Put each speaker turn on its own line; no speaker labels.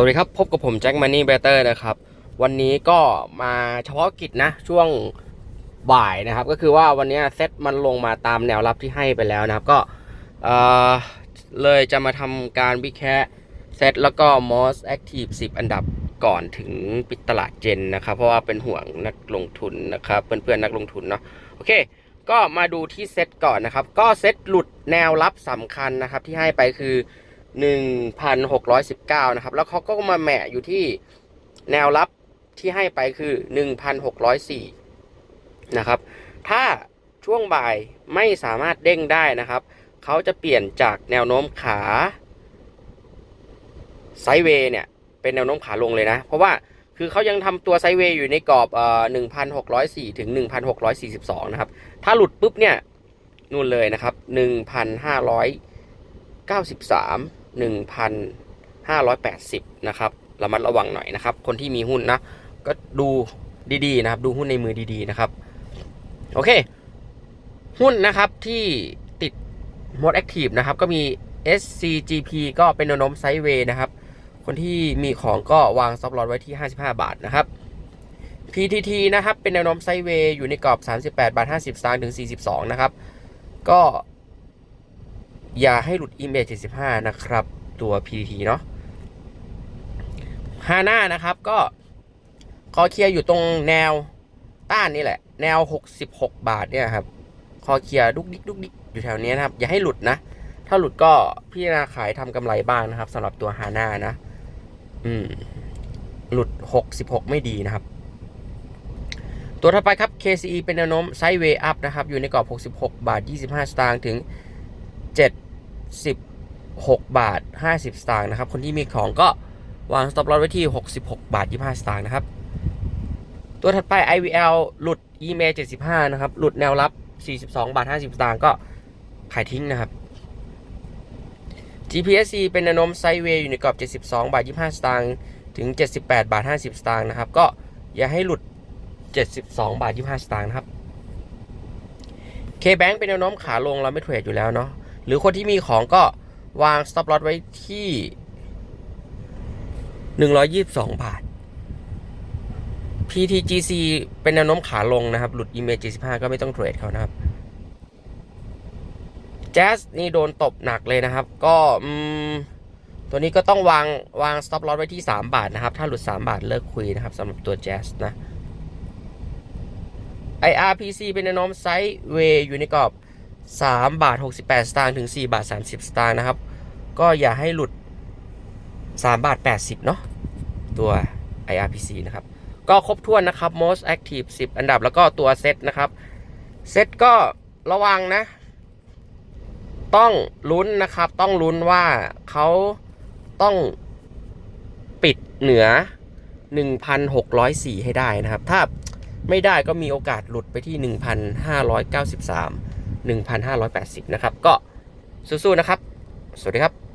วัสดีครับ พบกับผมแจ็คมันนี่เบเตอร์นะครับ วันนี้ก็มาเฉพาะกิจนะ ช่วงบ่ายนะครับ ก็คือว่าวันนี้เซตมันลงมาตามแนวรับที่ให้ไปแล้วนะครับ ก็เออเลยจะมาทำการวิแคะเซตแล้วก็ MOS Active 10 อันดับก่อนถึงปิดตลาดเจนนะครับ เพราะว่าเป็นห่วงนักลงทุนนะครับ เพื่อนๆนักลงทุนเนาะโอเค ก็มาดูที่เซตก่อนนะครับ ก็เซตหลุดแนวรับสำคัญนะครับที่ให้ไปคือ 1,619 นะครับ แล้วเขาก็มาแหมะอยู่ที่แนวรับที่ให้ไปคือ 1,604 นะครับ ถ้าช่วงบ่ายไม่สามารถเด้งได้นะครับ เขาจะเปลี่ยนจากแนวโน้มขาไซเวย์เนี่ย เป็นแนวโน้มขาลงเลยนะ เพราะว่าคือเขายังทำตัวไซเวย์อยู่ในกรอบเอ่อ1,604 ถึง 1,642 นะครับ ถ้าหลุดปุ๊บเนี่ยนู่นเลยนะครับ 1,593 1,580 นะครับระมัดระวังหน่อยนะครับ คนที่มีหุ้นนะ ก็ดูดีๆนะครับ ดูหุ้นในมือดีๆนะครับ โอเค หุ้นนะครับที่ติด Mode Active นะครับ ก็มี SCGP ก็เป็นแนวโน้มไซด์เวย์นะครับ คนที่มีของก็วางซับลอตไว้ที่ 55 บาทนะครับ PTT นะครับ เป็นแนวโน้มไซด์เวย์อยู่ในกรอบ 38 บาท 50สตางค์ถึง 42 นะครับ ก็ อย่าให้หลุด Image 75 นะครับ ตัว PTT เนาะฮาน่านะครับก็คอเคลียร์อยู่ตรงแนวต้านนี่แหละ แนว 66 บาทเนี่ยครับคอเคลียร์ดุกดิกดุกดิกอยู่แถวนี้นะครับ อย่าให้หลุดนะ ถ้าหลุดก็พิจารณาขายทำกำไรบ้างนะครับสำหรับตัวฮาน่านะ อืม หลุด 66 ไม่ดีนะครับ ตัวถัดไปครับ KCE เป็นแนวโน้มไซด์เวย์อัพนะครับ อยู่ในกรอบ 66 บาท 25 สตางค์ถึง 76บาท 50 สตางค์นะครับ คนที่มีของก็วาง stop loss ไว้ที่ 66 บาท 25 สตางค์นะครับ ตัวถัดไป IVL หลุด EMA 75 นะครับ หลุดแนวรับ 42 บาท 50 สตางค์ก็ขายทิ้งนะครับ GPSC เป็นแนวโน้มไซด์เวย์อยู่ในกรอบ 72 บาท 25 สตางค์ถึง 78 บาท 50 สตางค์นะครับ ก็อย่าให้หลุด 72 บาท 25 สตางค์นะครับ K-Bank เป็นแนวโน้มขาลงเราไม่เทรดอยู่แล้วเนาะ หรือคนที่มีของก็วาง stop loss ไว้ที่ 122 บาท PTGC เป็นแนวโน้มขาลงนะครับ หลุด image 75 ก็ไม่ต้องเทรดเขานะครับ Jazz นี่โดนตบหนักเลยนะครับ ก็ตัวนี้ก็ต้องวางวาง stop loss ไว้ที่ 3 บาทนะครับ ถ้าหลุด 3 บาทเลิกคุยนะครับสำหรับตัว Jazz นะ IRPC เป็นแนวโน้มไซด์เวย์อยู่ในกรอบ 3 บาท 68 สตางค์ถึง 4 บาท 30 สตางค์นะครับ ก็อย่าให้หลุด 3 บาท 80 เนาะตัว IRPC นะครับ ก็ครบถ้วนนะครับ most active 10 อันดับแล้วก็ตัวเซตนะครับเซตก็ระวังนะ ต้องลุ้นนะครับ ต้องลุ้นว่าเขาต้องปิดเหนือ 1,604 ให้ได้นะครับ ถ้า ไม่ได้ก็มีโอกาสหลุดไปที่ 1,593 1,580 นะครับ ก็สู้ๆนะครับ สวัสดีครับ